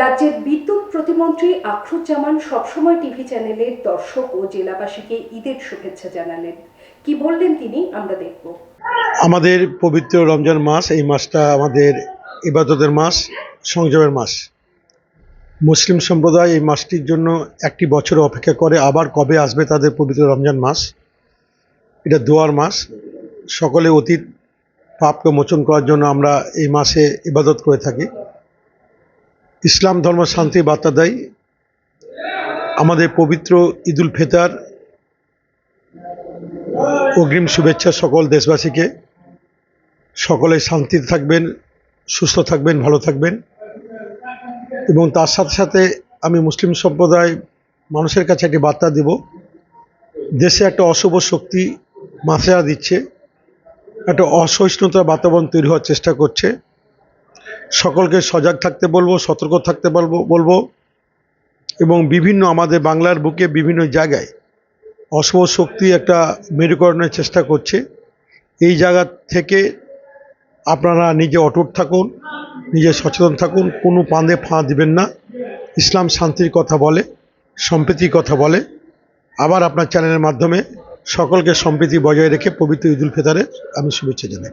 রাজ্যের বিদ্যুৎ প্রতিমন্ত্রী আখরুজ্জামান সবসময় টিভি চ্যানেলের দর্শক ও জেলাবাসীকে ঈদের শুভেচ্ছা জানালেন। কি বললেন তিনি, আমরা দেখব। আমাদের পবিত্র রমজান মাস, এই মাসটা আমাদের ইবাদতের মাস, সংযমের মাস। মুসলিম সম্প্রদায় এই মাসটির জন্য একটি বছর অপেক্ষা করে আবার কবে আসবে তাদের পবিত্র রমজান মাস। এটা দোয়ার মাস। সকলে অতীত পাপকে মোচন করার জন্য আমরা এই মাসে ইবাদত করে থাকি। ইসলাম ধর্ম শান্তি বার্তা দেয়। আমাদের পবিত্র ঈদুল ফেতার, অগ্রিম শুভেচ্ছা সকল দেশবাসীকে। সকলে শান্তিতে থাকবেন, সুস্থ থাকবেন, ভালো থাকবেন। এবং তার সাথে সাথে আমি মুসলিম সম্প্রদায় মানুষের কাছে একটি বার্তা দেব। দেশে একটা অশুভ শক্তি মাথায়া দিচ্ছে, একটা অসহিষ্ণুতার বাতাবরণ তৈরি হওয়ার চেষ্টা করছে। সকলকে সজাগ থাকতে বলব, সতর্ক থাকতে বলব বলব। এবং বিভিন্ন আমাদের বাংলার বুকে বিভিন্ন জায়গায় অশুভ শক্তি একটা মেরুকরণের চেষ্টা করছে। এই জায়গা থেকে আপনারা নিজে অটুট থাকুন, নিজে সচেতন থাকুন, কোনো পাঁদে ফাঁ দিবেন না। ইসলাম শান্তির কথা বলে, সম্প্রীতির কথা বলে। আবার আপনার চ্যানেলের মাধ্যমে সকলকে সম্প্রীতি বজায় রেখে পবিত্র ঈদুল ফিতরের আমি শুভেচ্ছা জানাই।